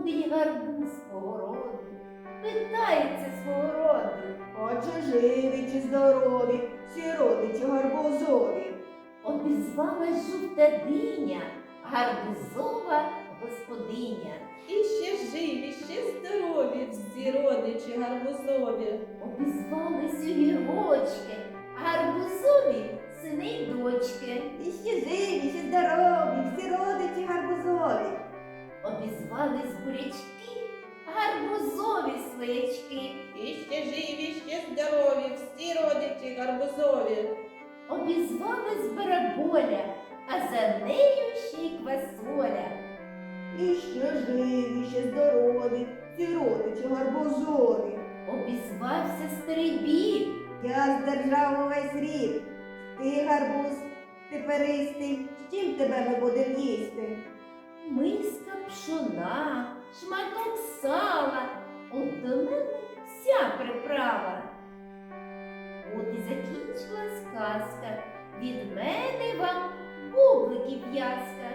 Ходить гарбуз по городу, питається свого роду. А чи живі, чи здорові, всі родичі гарбузові. Обізвалась жовта диня, гарбузова господиня. І ще живі, ще здорові, всі родичі гарбузові. Обізвались огірочки, гарбузові сини й дочки. І ще живі, гарбузові. Обізвалась бараболя, а за нею ще й квасоля. І ще живі, ще здорові, всі родичі гарбузові. Обізвався старий біб, Я здержав увесь рік. Ти гарбуз, ти перистий, з чим тебе ми будемо їсти? миска пшона, шматок закінчилась казка. Від мене вам бубликів в'язка.